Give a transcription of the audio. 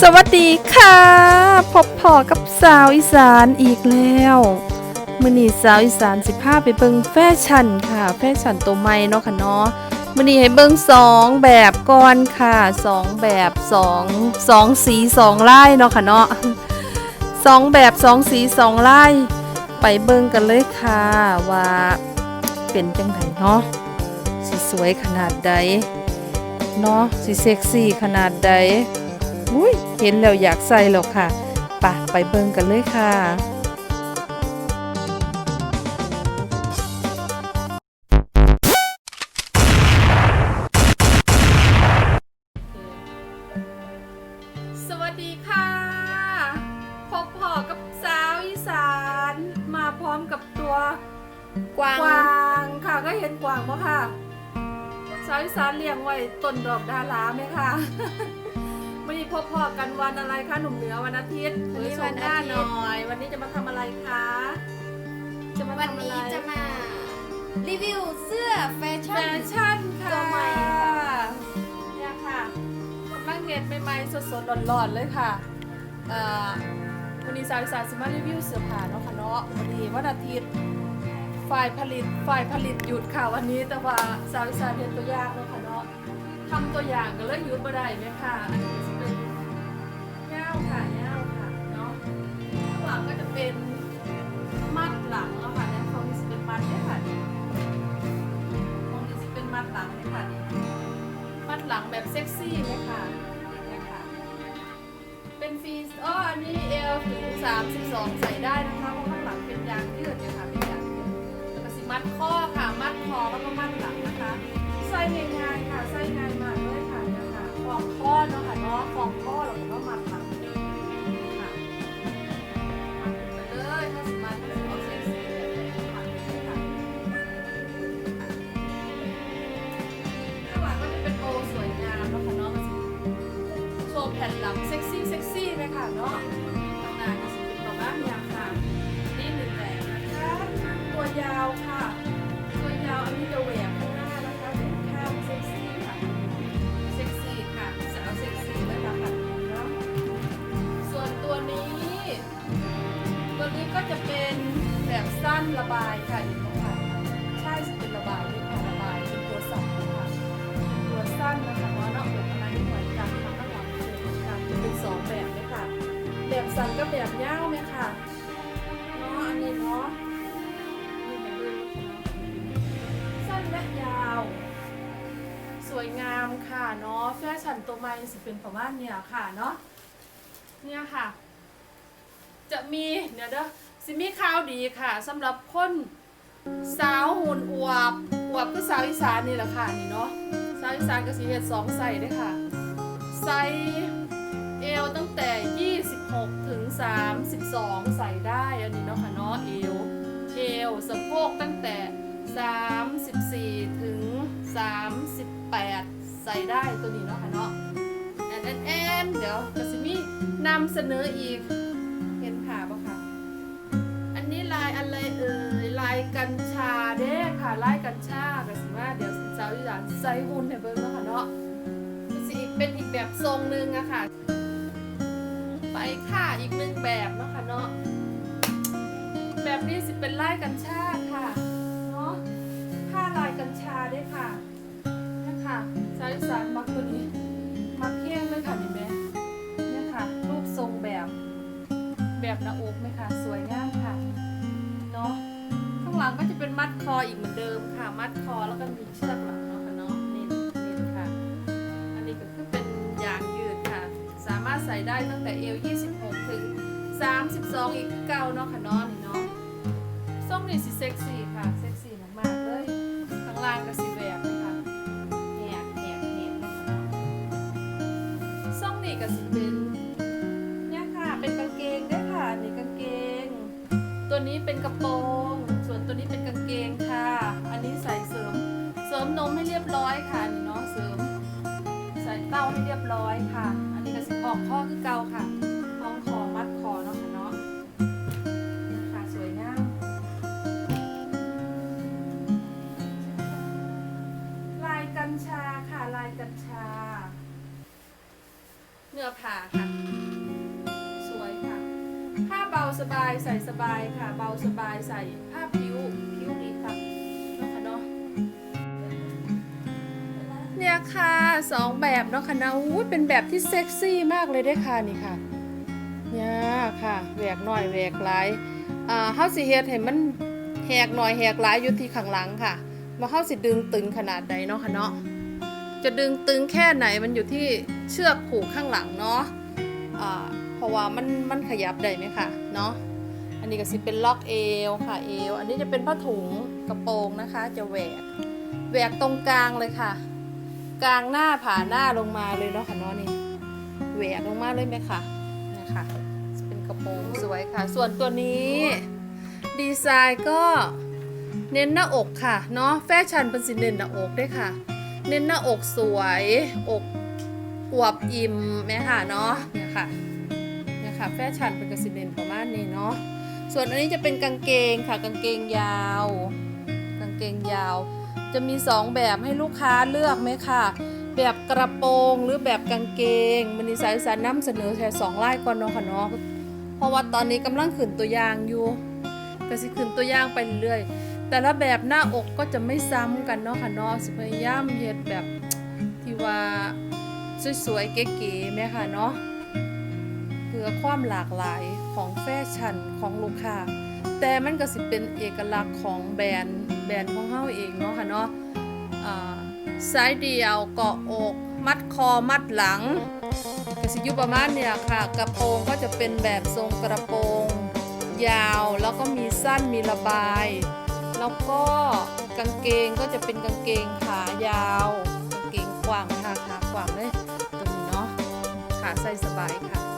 สวัสดีค่ะ พบพอกับสาวอีสานอีกแล้วมือนี้สาวอีสานสิพาไปเบิงแฟชั่นค่ะ แฟชั่นตัวใหม่เนาะค่ะเนาะมือนี้ให้เบิงสองแบบก่อนค่ะสองแบบสองสองสีสองลายเนาะค่ะเนาะสองแบบสองสีสองลายไปเบิงกันเลยค่ะ ว่าเป็นจังไดเนาะสิสวยขนาดใดเนาะสิเซ็กซี่ขนาดใด อุ้ยเห็นแล้วอยากใส่แล้วค่ะปะไปเบิ่งกันเลยค่ะ สวัสดีค่ะ พบพอกับสาวอีสาน มาพร้อมกับตัวกวาง กวางค่ะก็เห็นกวางปะค่ะ สาวอีสานเลี้ยงไว้ต้นดอกดาราไหมคะ วันนี้พบพอกันวันอะไรคะหนุ่มเหนือวันอาทิตย์วันนี้เผยชวัมนหน้าอาทิหตย์น่อย วันนี้จะมาทำอะไรคะ จะมาวันทำอะไรนี้จะมารีวิวเสื้อแฟแฟชั่น ชั่นค่ะตัวใหม่ค่ะ เนี่ยค่ะกำลังเห็ดใหม่ๆสดๆร้อนๆเลยค่ะเอ่อวันนี้สาวอีสานสิมารีวิวเสื้อผ้าเนาะค่ะเนาะวันนี้วันอาทิตย์ฝ่ายผลิตฝ่ายผลิตหยุดค่ะวันนี้แต่ว่าสาวอีสานเรียนตัวอย่างเนาะค่ะเนาะทำตัวอย่างก็เลยหยุดมาได้ไหมค่ะอันนี้จะเป็นย่าว ค่ะย่าวค่ะเนาะข้างหลังก็จะเป็นมัดหลังเนาะค่ะเนี่ยเขามีสิเป็นมัดเนี่ยค่ะนี่มองนี่สิเป็นมัดหลังเนี่ยค่ะนี่มัดหลังแบบเซ็กซี่ไหมค่ะเนี่ยค่ะ เป็นฟรีสอ๋ออันนี้เอลถึง32ใส่ได้นะคะเพราะข้างหลังเป็นยางยืดเนี่ยค่ะเป็นยางยืดแล้วก็สิมัดข้อค่ะ มัดคอแล้วก็มัดหลังนะคะใส่ง่ายๆค่ะ โชว์แผ่นหลังเซ็กซี่เซ็กซี่เลยค่ะเนาะข้างหน้าก็สิเป็นประมาณอย่างค่ะ นี่หนึ่งแบบนะคะตัวยาวค่ะ ตัวยาวอันนี้จะแหวกข้างหน้านะคะแหวกข้างเซ็กซี่ค่ะ เซ็กซี่ค่ะสาวเซ็กซี่เลยค่ะค่ะเนาะ ส่วนตัวนี้ ตัวนี้ก็จะเป็นแบบสั้นระบายค่ะ แบบสั้นกับแบบยาวไหมค่ะเนาะอันนี้เนาะสั้นและยาว สวยงามค่ะเนาะแฟชั่นตัวใหม่สิเป็นประมาณเนี้ยค่ะเนาะเนี่ยค่ะ จะมีเดี๋ยวเด้อสิมีข่าวดีค่ะสำหรับคนสาวหุ่นอวบอวบคือสาวอีสานนี่แหละค่ะนี่เนาะสาวอีสานก็สิเฮ็ดสองใส่ด้อค่ะใส่ เอวตั้งแต่ 26 ถึง 32 ใส่ได้อันนี้เนาะค่ะเนาะเอวเอวสะโพกตั้งแต่ 34 ถึง 38 ใส่ได้ตัวนี้เนาะค่ะเนาะแอนแอนแอนเดี๋ยวก็สิมีนำเสนออีกเห็นผ่าปะคะอันนี้ลายอะไรเอ่ยลายกัญชาเด้ค่ะลายกัญชาก็สิว่าเดี๋ยวสาวอีสานใส่หุ่นให้เบิ่งเนาะค่ะเนาะสิอีกเป็นอีกแบบทรงหนึงอะค่ะ ไปค่ะอีกหนึ่งแบบเนาะค่ะเนาะแบบนี้สิเป็นไล่กัญชาค่ะ ได้ตั้งแต่เอว26 ถึง 32 อีกเก้าเนาะค่ะเนาะนี่เนาะส่งนี่สิเซ็กซี่ค่ะ เซ็กซี่มากๆเลยข้างล่างก็สิแหวกเลยค่ะแหกแหกแหกเนาะค่ะเนาะส่งนี่ก็สิเป็นเนี่ยค่ะ เป็นกางเกงด้วยค่ะนนี่กางเกง ตัวนี้เป็นกระโปรง ส่วนตัวนี้เป็นกางเกงค่ะ อันนี้ใส่เสริม เสริมนมให้เรียบร้อยค่ะนี่เนาะเสริมใส่เต้าให้เรียบร้อยค่ะ อันนี้ก็สิออกข้อคือเกาค่ะคล้องคอมัดคอเนาะค่ะเนาะนี่ค่ะสวยงามลายกัญชาค่ะลายกัญชา เนื้อผ้าค่ะ สวยค่ะ ผ้าเบาสบายใส่สบายค่ะ เบาสบายใส่ผ้าผิวผิวดีค่ะเนาะค่ะเนาะ เนี่ยค่ะสองแบบเนาะค่ะนะอู้เป็นแบบที่เซ็กซี่มากเลยเด้ค่ะนี่ค่ะเนี่ยค่ะแหวกหน่อยแหวกหลายอ่าเฮาสิเฮ็ดให้มันแหกหน่อยแหกหลายอยู่ที่ข้างหลังค่ะว่าเฮาสิดึงตึงขนาดใดเนาะค่ะเนาะจะดึงตึงแค่ไหนมันอยู่ที่เชือกผูกข้างหลังเนาะอ่าเพราะว่ามันมันขยับได้ไหมคะเนาะอันนี้ก็สิเป็นล็อกเอวค่ะเอวอันนี้จะเป็นผ้าถุงกระโปรงนะคะ จะแหวกแหวกตรงกลางเลยค่ะ กลางหน้าผ่าหน้าลงมาเลยเนาะค่ะเนาะนี่แหวกลงมาเลยไหมคะนะคะจะเป็นกระโปรงสวยค่ะ ส่วนตัวนี้ดีไซน์ก็เน้นหน้าอกค่ะเนาะแฟชั่นเป็นสิเน้นหน้าอกด้วยค่ะ เน้นหน้าอกสวยอกอวบอิ่มไหมค่ะเนาะเนี่ยค่ะเนี่ยค่ะแฟชั่นเป็นกระสิเนนประมาณนี้เนาะส่วนอันนี้จะเป็นกางเกงค่ะกางเกงยาว กางเกงยาว จะมีสองแบบให้ลูกค้าเลือกไหมค่ะแบบกระโปรงหรือแบบกางเกงมันนิสายสารน้ำเสนอแค่สองไล่ก่อนเนาะค่ะเนาะเพราะว่าตอนนี้กำลังขึ้นตัวอย่างอยู่ก็สิขึ้นตัวอย่างไปเรื่อยแต่ละแบบหน้าอกก็จะไม่ซ้ำกันเนาะค่ะเนาะสิพยายามเฮ็ดแบบที่ว่าสวยๆเก๋ๆไหมคะเนาะเพื่อความหลากหลายของแฟชั่นของลูกค้า แต่มันก็สิเป็นเอกลักษณ์ของแบรนด์แบรนด์ของเฮาเองเนาะค่ะเนาะสายเดียวเกาะอก มัดคอมัดหลังกสิยู่ประมาณเนี่ยค่ะ กระโปรงก็จะเป็นแบบทรงกระโปรง ยาวแล้วก็มีสั้นมีระบาย แล้วก็กางเกงก็จะเป็นกางเกงขายาวกางเกงกว้างค่ะขากว้างเลยตัวนี้เนาะขาใส่สบายค่ะ